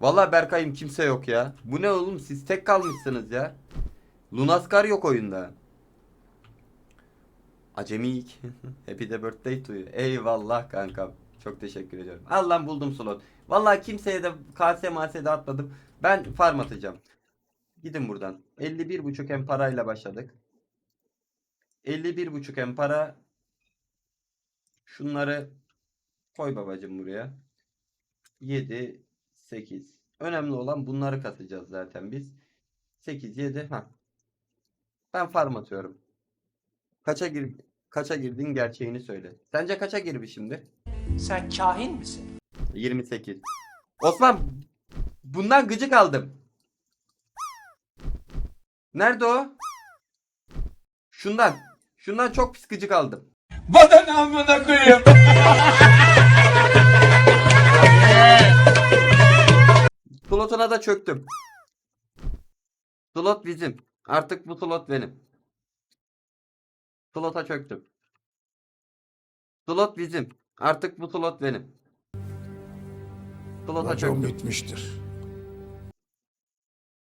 Vallahi Berkay'ım kimse yok ya. Bu ne oğlum siz tek kalmışsınız ya. Lunaskar yok oyunda. Acemiyik. Happy de birthday to you. Eyvallah kankam. Çok teşekkür ediyorum. Al lan buldum slot. Vallahi kimseye de KS masede atmadım. Ben farm atacağım. Gidin buradan. 51.5 em parayla başladık. 51.5 em para. Şunları koy babacım buraya. 7 8. Önemli olan bunları katacağız zaten biz. 8 7 ha. Ben farm atıyorum. Kaça gir kaça girdin gerçeğini söyle. Sence kaça girdi şimdi? Sen kahin misin? 28. Osman bundan gıcık aldım. Nerede o? Şundan. Şundan çok pis gıcık aldım. Vatan amına koyayım. Slotuna da çöktüm. Slot bizim. Artık bu slot benim. Slota çöktüm. Slot bizim. Artık bu slot benim. Slota Racon çöktüm. bitmiştir.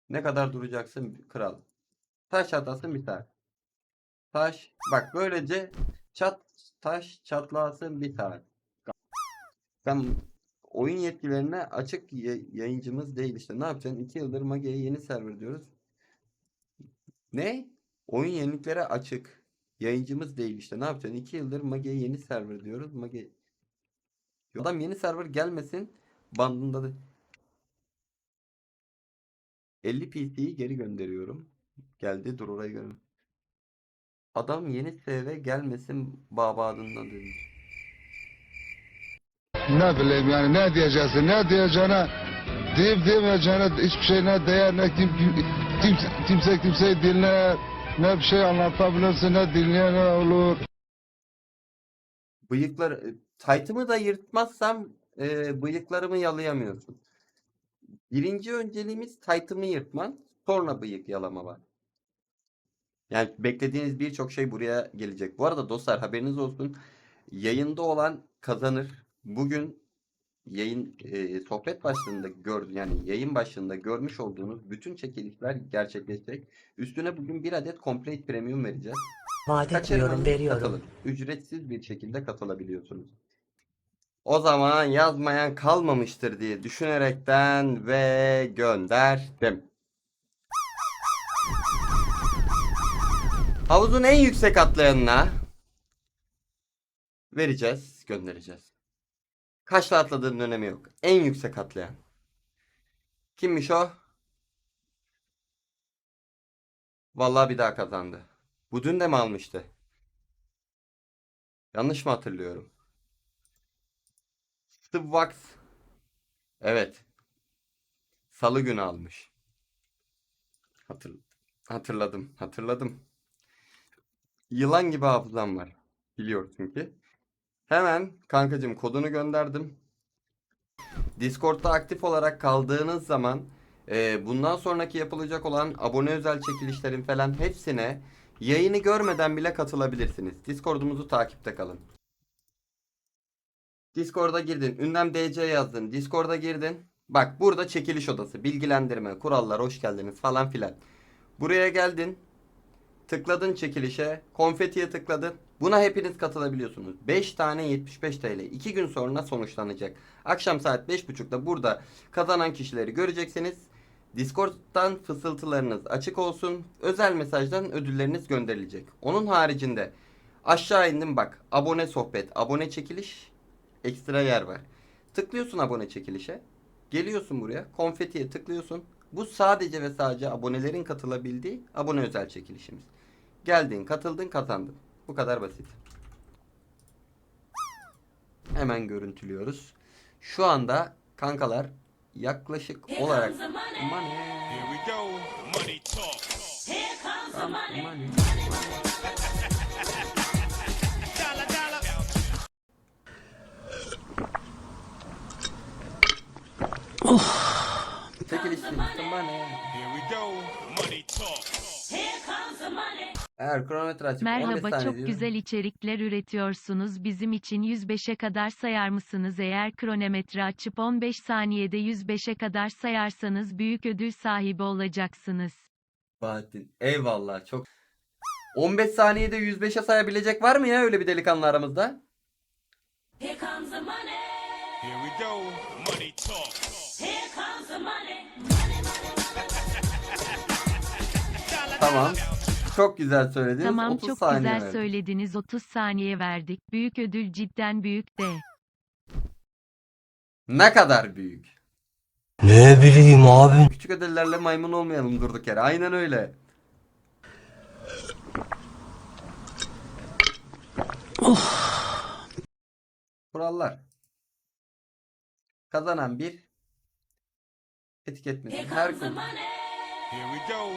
Ne kadar duracaksın kral? Taş atasın bir tane. Taş. Bak böylece çat taş çatlasın bir tane. Sen oyun yetkilerine açık ya- yayıncımız değil işte. Ne yapacaksın? 2 yıldır Mage'ye yeni server diyoruz. Ne? Oyun yeniliklere açık. Yayıncımız değil işte. Ne yapacaksın? 2 yıldır Mage'ye yeni server diyoruz. Mage Adam yeni server gelmesin bandında da 50 PC'yi geri gönderiyorum. Geldi dur orayı görün. Adam yeni SV gelmesin babadından demiş. Ne bileyim yani ne diyeceksin ne diyeceğine deyip diyemeyeceğine hiçbir şey ne değer ne kim, kim, kimse, kimse kimseyi dinler ne bir şey anlatabilirsin ne dinleyen olur. Bıyıklar taytımı da yırtmazsam e, bıyıklarımı yalayamıyorsun. Birinci önceliğimiz taytımı yırtman, sonra bıyık yalama var. Yani beklediğiniz birçok şey buraya gelecek. Bu arada dostlar haberiniz olsun. Yayında olan kazanır. Bugün yayın e, sohbet başlığında gördü yani yayın başlığında görmüş olduğunuz bütün çekilişler gerçekleşecek. Üstüne bugün bir adet complete premium vereceğiz. Vaat etmiyorum, Kaçırmayın, veriyorum. katılın. Ücretsiz bir şekilde katılabiliyorsunuz. O zaman yazmayan kalmamıştır diye düşünerekten ve gönderdim. Havuzun en yüksek atlayanına vereceğiz, göndereceğiz. Kaçla atladığının önemi yok. En yüksek atlayan. Kimmiş o? Vallahi bir daha kazandı. Bu dün de mi almıştı? Yanlış mı hatırlıyorum? Steve Evet. Salı günü almış. Hatır hatırladım. Hatırladım. Yılan gibi hafızam var. Biliyorsun ki. Hemen kankacığım kodunu gönderdim. Discord'da aktif olarak kaldığınız zaman e, bundan sonraki yapılacak olan abone özel çekilişlerin falan hepsine yayını görmeden bile katılabilirsiniz. Discord'umuzu takipte kalın. Discord'a girdin. Ünlem DC yazdın. Discord'a girdin. Bak burada çekiliş odası, bilgilendirme, kurallar, hoş geldiniz falan filan. Buraya geldin. Tıkladın çekilişe. Konfetiye tıkladın. Buna hepiniz katılabiliyorsunuz. 5 tane 75 TL. 2 gün sonra sonuçlanacak. Akşam saat 5.30'da burada kazanan kişileri göreceksiniz. Discord'dan fısıltılarınız açık olsun. Özel mesajdan ödülleriniz gönderilecek. Onun haricinde aşağı indim bak. Abone sohbet, abone çekiliş ekstra yer var. Tıklıyorsun abone çekilişe. Geliyorsun buraya. Konfetiye tıklıyorsun. Bu sadece ve sadece abonelerin katılabildiği abone özel çekilişimiz. Geldin, katıldın, kazandın. Bu kadar basit. Hemen görüntülüyoruz. Şu anda kankalar yaklaşık olarak money. Here we go. Money talk. money. Money. Here we go. Money talk. Eğer kronometre açıp 15 Merhaba saniye çok diyor. güzel içerikler üretiyorsunuz. Bizim için 105'e kadar sayar mısınız? Eğer kronometre açıp 15 saniyede 105'e kadar sayarsanız büyük ödül sahibi olacaksınız. Bahattin. Eyvallah çok. 15 saniyede 105'e sayabilecek var mı ya öyle bir delikanlı aramızda? Here we go. Money talk. Tamam. Çok güzel söylediniz. Tamam 30 çok saniye güzel verdim. söylediniz 30 saniye verdik. Büyük ödül cidden büyük de. Ne kadar büyük. Ne bileyim abi. Küçük ödüllerle maymun olmayalım durduk yere. Aynen öyle. Kurallar. Kazanan bir etiketmesin. Her gün Here we go.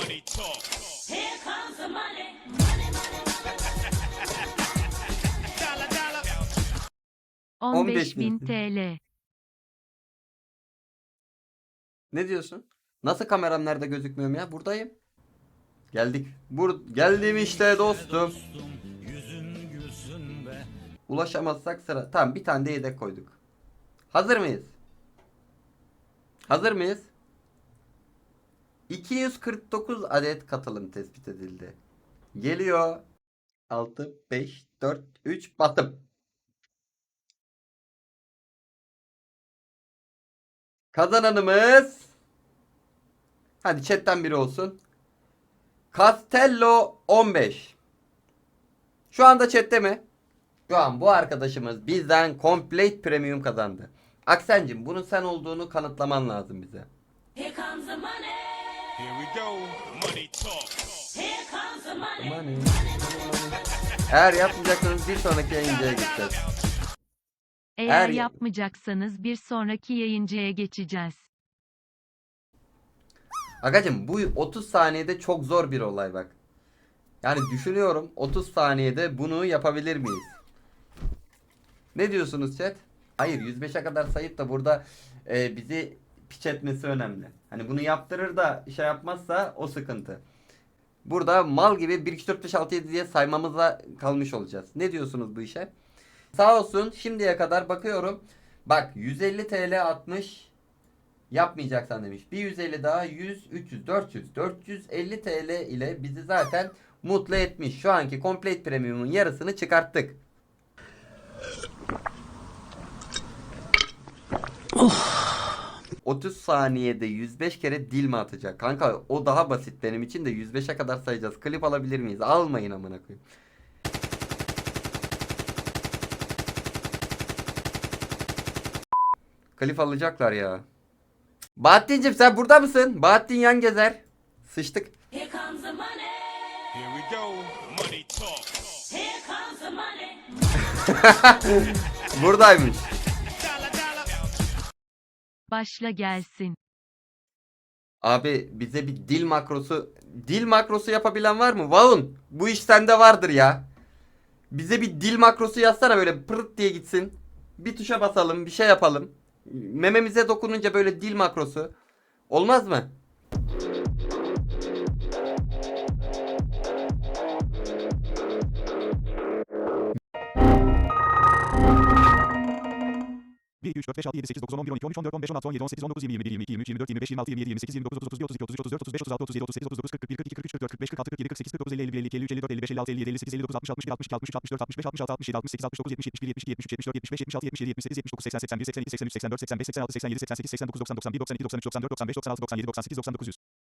Money Dollar, dollar. 15.000 15.000 TL. Ne diyorsun? Nasıl kameram nerede gözükmüyorum ya? Buradayım. Geldik. Bur geldim işte dostum. Ulaşamazsak sıra. Tamam bir tane de yedek koyduk. Hazır mıyız? Hazır mıyız? 249 adet katılım tespit edildi. Geliyor. 6, 5, 4, 3 batım. Kazananımız Hadi chatten biri olsun. Castello 15. Şu anda chatte mi? Şu an bu arkadaşımız bizden Complete Premium kazandı. Aksencim bunun sen olduğunu kanıtlaman lazım bize. Here we go. Money talk. Money. Eğer yapmayacaksanız bir sonraki yayıncıya geçeceğiz. Eğer Eğer- yapmayacaksanız bir sonraki yayıncıya geçeceğiz. Agacım bu 30 saniyede çok zor bir olay bak. Yani düşünüyorum 30 saniyede bunu yapabilir miyiz? Ne diyorsunuz chat? Hayır 105'e kadar sayıp da burada e, bizi piç etmesi önemli. Hani bunu yaptırır da şey yapmazsa o sıkıntı. Burada mal gibi 1 2 4 5 6 7 diye saymamızla kalmış olacağız. Ne diyorsunuz bu işe? Sağ olsun şimdiye kadar bakıyorum. Bak 150 TL atmış. Yapmayacaksan demiş. Bir 150 daha 100, 300, 400. 450 TL ile bizi zaten mutlu etmiş. Şu anki Complete Premium'un yarısını çıkarttık. Oh. 30 saniyede 105 kere dil mi atacak? Kanka o daha basit benim için de 105'e kadar sayacağız. Klip alabilir miyiz? Almayın amına koyayım. Klip alacaklar ya. Bahattin'cim sen burada mısın? Bahattin yan gezer. Sıçtık. Here we go. Money talk. Buradaymış. Başla gelsin. Abi bize bir dil makrosu dil makrosu yapabilen var mı? Vaun bu iş sende vardır ya. Bize bir dil makrosu yazsana böyle pırt diye gitsin. Bir tuşa basalım bir şey yapalım. Mememize dokununca böyle dil makrosu. Olmaz mı? 1, 2, 3, 4, 5, 6, 7, 8, 9, 10, 11, 12, 13, 14, 15, 16, 17, 18, 19, 20, 21, 22, 23, 24, 25, 26, 27, 28, 29, 30, 31, 32, 33, 34, 35, 36, 37, 38, 39, 40, 41, 42, 43, 44, 45, 46, 47, 48, 49, 50, 51, 52, 53, 54, 55, 56, 57, 58, 59, 60, 61, 62, 63, 64, 65, 66, 67, 68, 69, 70, 71, 72, 73, 74, 75, 76, 77, 78, 79, 80, 81, 82, 83, 84, 85, 86, 87, 88, 89, 90, 91, 92, 93, 94, 95, 96, 97, 98, 99, 100.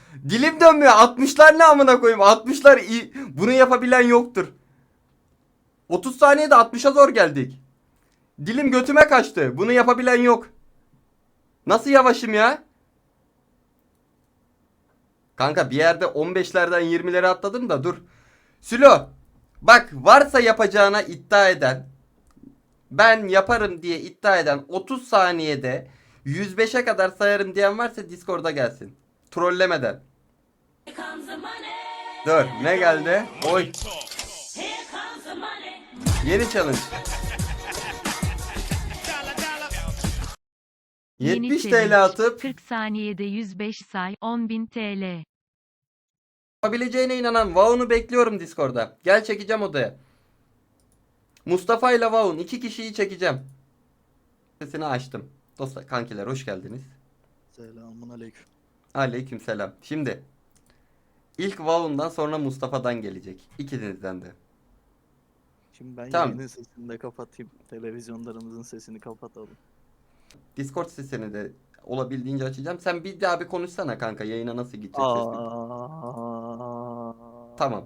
Dilim dönmüyor. 60'lar ne amına koyayım? 60'lar iyi. Bunu yapabilen yoktur. 30 saniyede 60'a zor geldik. Dilim götüme kaçtı. Bunu yapabilen yok. Nasıl yavaşım ya? Kanka bir yerde 15'lerden 20'lere atladım da dur. Sülo. Bak varsa yapacağına iddia eden ben yaparım diye iddia eden 30 saniyede 105'e kadar sayarım diyen varsa Discord'a gelsin. Trollemeden. Dur ne geldi? Oy. Yeni challenge. Dollar, dollar. Yeni 70 challenge. TL atıp 40 saniyede 105 say 10.000 TL. yapabileceğine inanan Vaun'u bekliyorum Discord'da. Gel çekeceğim odaya. Mustafa ile Vaun iki kişiyi çekeceğim. Sesini açtım. Dostlar kankiler hoş geldiniz. Selamun aleyküm. Aleyküm selam. Şimdi ilk Vaun'dan sonra Mustafa'dan gelecek. İkinizden de. Şimdi ben Tamam. yayının sesini de kapatayım. Televizyonlarımızın sesini kapatalım. Discord sesini de olabildiğince açacağım. Sen bir daha bir konuşsana kanka yayına nasıl gidecek ses? Aa. Tamam.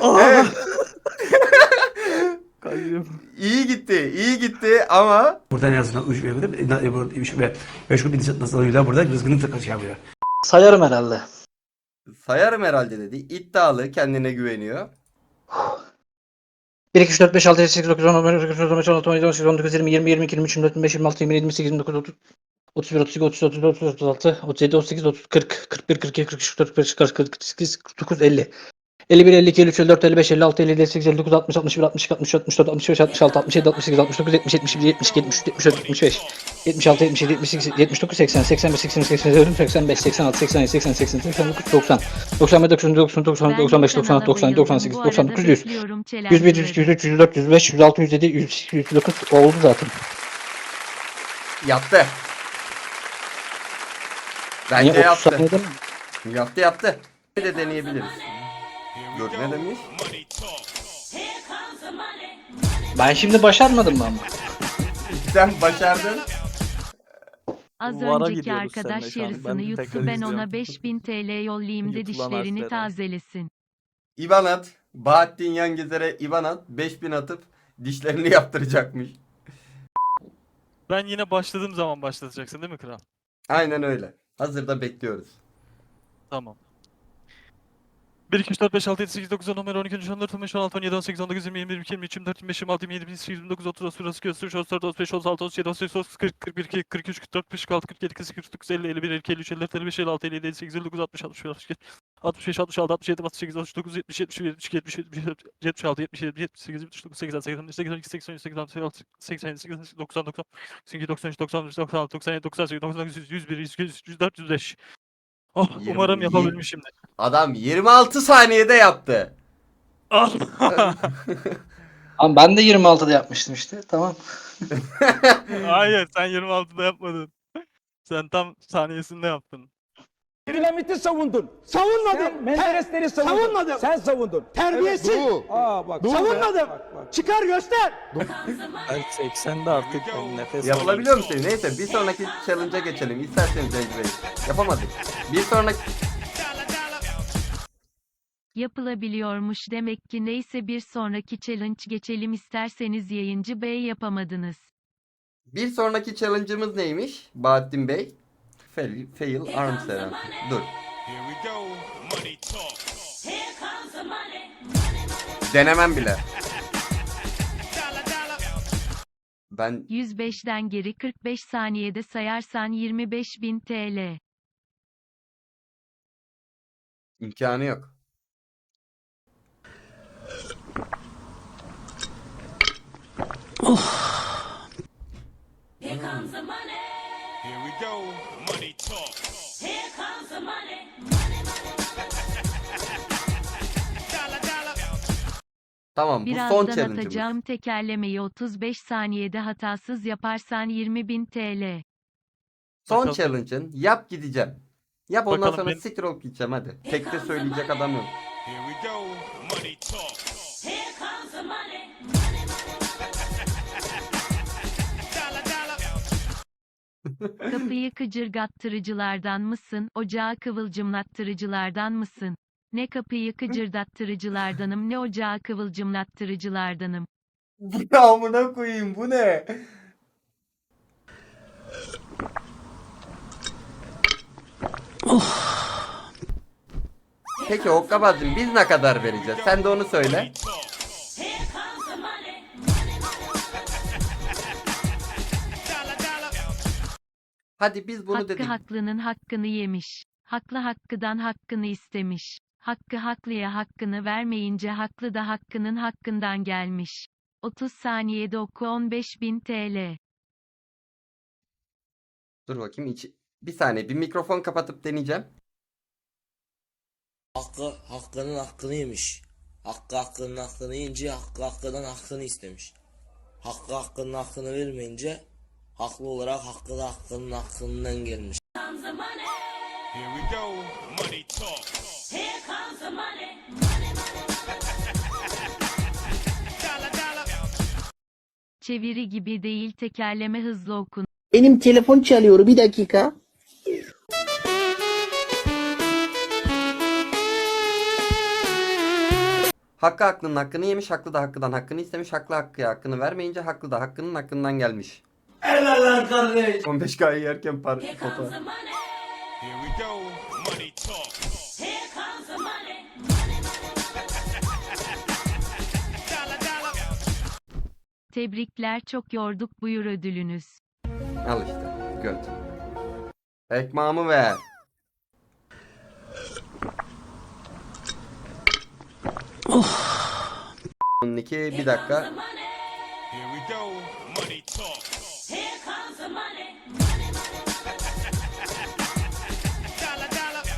Aa. Kayyum. İyi gitti, iyi gitti ama Buradan en azından üç ve üç ve meşgul bir nasıl oluyor burada rızkını tıkır şey yapıyor. Sayarım herhalde. sayarım herhalde dedi. İddialı, kendine güveniyor. 1, 2, 3, 4, 5, 6, 7, 8, 9, 10, 11, 12, 13, 14, 15, 16, 17, 18, 19, 20, 21, 22, 23, 24, 25, 26, 27, 28, 29, 30, 31, 32, 33, 34, 36, 37, 38, 30, 40, 41, 42, 43, 44, 45, 46, 48, 49, 50. 51, 52, 53, 54, 55, 56, 57, 58, 59, 60, 61, 62, 63, 64, 65, 66, 67, 68, 69, 70, 71, 72, 73, 74, 75, 76, 77, 78, 79, 80, 81, 82, 84, 85, 86, 87, 88, 89, 90, 91, 92, 93, Ben 94, 95, bu 96, kanala 97, bayıldım. 98, Bu arada 99, 100. bekliyorum 101, 102, 103, 104, 105, 106, 107, 108, 109 oldu zaten. Yaptı. Bence Niye 30 yaptı. saniyede mi? Yaptı yaptı. Bir de deneyebiliriz. We ne demiş? Ben şimdi başarmadım mı ama? Sen başardın. Az Vara önceki gidiyoruz seninle arkadaş şu an. yarısını yuttu ben ona izliyorum. 5000 TL yollayayım da Yutulan dişlerini tazelesin. İban at. Bahattin Yangezer'e İban at. 5000 atıp dişlerini yaptıracakmış. Ben yine başladığım zaman başlatacaksın değil mi kral? Aynen öyle. Hazırda bekliyoruz. Tamam. 1, 2, 3, 4, 5, 6, 7, 8, 9, 10, 11, 12, 13, 14, 15, 16, 17, 18, 19, 20, 21, 22, 23, 24, 25, 26, 27, 28, 29, 30, 31, 32, 33, 34, 35, 36, 37, 38, 39, 40, 41, 43, 44, 45, 46, 47, 48, 49, 50, 51, 52, 53, 54, 55, 56, 57, 58, 59, 60, 61, 62, 65, 66, 67, 68, 69, 70, 71, 72, 73, 76, 77, 78, 79, 80, 81, 82, 83, 86, 87, 88, 90, 90, 92, 93, 94, 96, 97, 98, 99, 100, 101, 102, 104, 105. Oh, Yirmi- umarım yapabilmişimdir. Adam 26 saniyede yaptı. Ah! Ama ben de 26'da yapmıştım işte. Tamam. Hayır, sen 26'da yapmadın. Sen tam saniyesinde yaptın. Dinamiti savundun. Savunmadın. Sen Menderesleri savundun. Savunmadım. Sen savundun. Terbiyesiz. Aa bak. Savunmadım. Çıkar göster. Ben 80'de artık ben nefes Yapılabiliyor mu senin? Neyse bir sonraki challenge'a geçelim. İsterseniz Cengiz Bey. Yapamadık. Bir sonraki. Yapılabiliyormuş demek ki neyse bir sonraki challenge geçelim isterseniz yayıncı bey yapamadınız. bir sonraki challenge'ımız neymiş? Bahattin Bey. Fail, fail arms herhalde. Dur. Here we go. Money talk. Denemem bile. Ben 105'den geri 45 saniyede sayarsan 25.000 TL. imkanı yok. Here Tamam bu son Birazdan challenge'ımız. atacağım tekerlemeyi 35 saniyede hatasız yaparsan 20.000 TL. Son Bakalım. challenge'ın yap gideceğim. Yap ondan Bakalım sonra ben- siktir olup gideceğim hadi. Tekte söyleyecek adam yok. Here we go. Money talk. Dollar, dollar. Kapıyı kıcırgattırıcılardan mısın, ocağı kıvılcımlattırıcılardan mısın? Ne kapıyı kıcırdattırıcılardanım ne ocağı kıvılcımlattırıcılardanım. Bu ne amına koyayım bu ne? Peki Okkabaz'cığım biz ne kadar vereceğiz? Sen de onu söyle. Hadi biz bunu Hakkı dedik. haklının hakkını yemiş. Haklı hakkıdan hakkını istemiş. Hakkı haklıya hakkını vermeyince haklı da hakkının hakkından gelmiş. 30 saniyede oku 15.000 TL. Dur bakayım içi... Bir saniye bir mikrofon kapatıp deneyeceğim. Hakkı hakkının hakkını yemiş. Hakkı hakkının hakkını yiyince hakkı hakkıdan hakkını istemiş. Hakkı hakkının hakkını vermeyince haklı olarak hakkı da hakkının hakkından gelmiş. Here we go. Money talk. Çeviri gibi değil tekerleme hızlı okun. Benim telefon çalıyor bir dakika. Hakkı haklının hakkını yemiş, haklı da hakkıdan hakkını istemiş, haklı hakkıya hakkını vermeyince haklı da hakkının hakkından gelmiş. Helal lan kardeş. 15K'yı yerken par foto. Tebrikler çok yorduk buyur ödülünüz. Al işte. Göt. Ekmağımı ver. Bunun iki bir dakika. Here we go. Money talk. Dollar, dollar.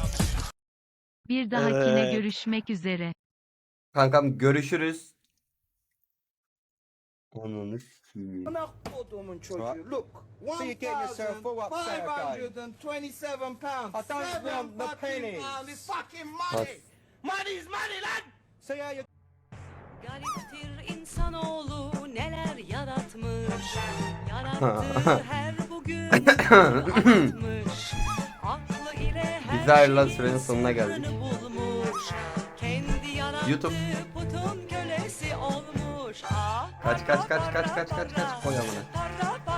Bir dahakine Evet. görüşmek üzere. Kankam görüşürüz. Ananı sikeyim. Kodumun çocuğu. Look. So you get yourself full up, fair guy. 527 pounds. I don't want the penny. It's fucking money. Money's money lan. So yeah, you Gariptir insanoğlu neler yaratmış Yarattığı her bugün atmış Aklı ile her ayrılan şeyin sürenin sonuna geldik. YouTube. Kaç, kaç, kaç, kaç, kaç, kaç, kaç. Koy amına.